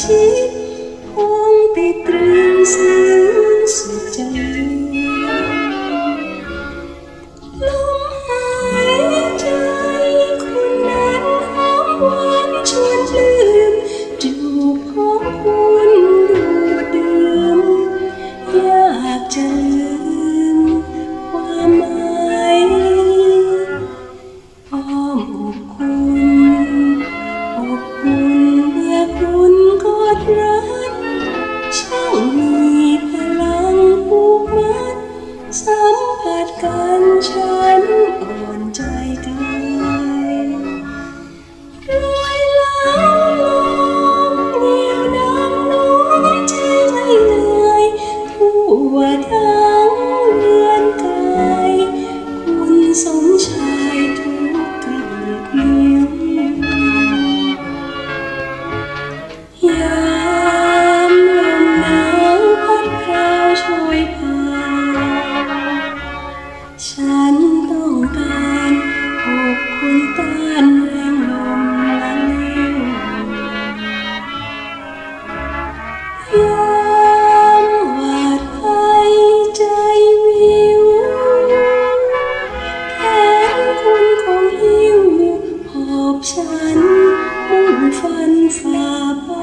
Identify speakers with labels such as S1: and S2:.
S1: ชีพวงติตรึสุดใจลมหายใจคนนั้อมวานชวนลืมจูบของคุณดูดิมอยากจะลืมความหมายอ้อมอกคุณอบอุ่เมื่อคุณ 人。山风นคง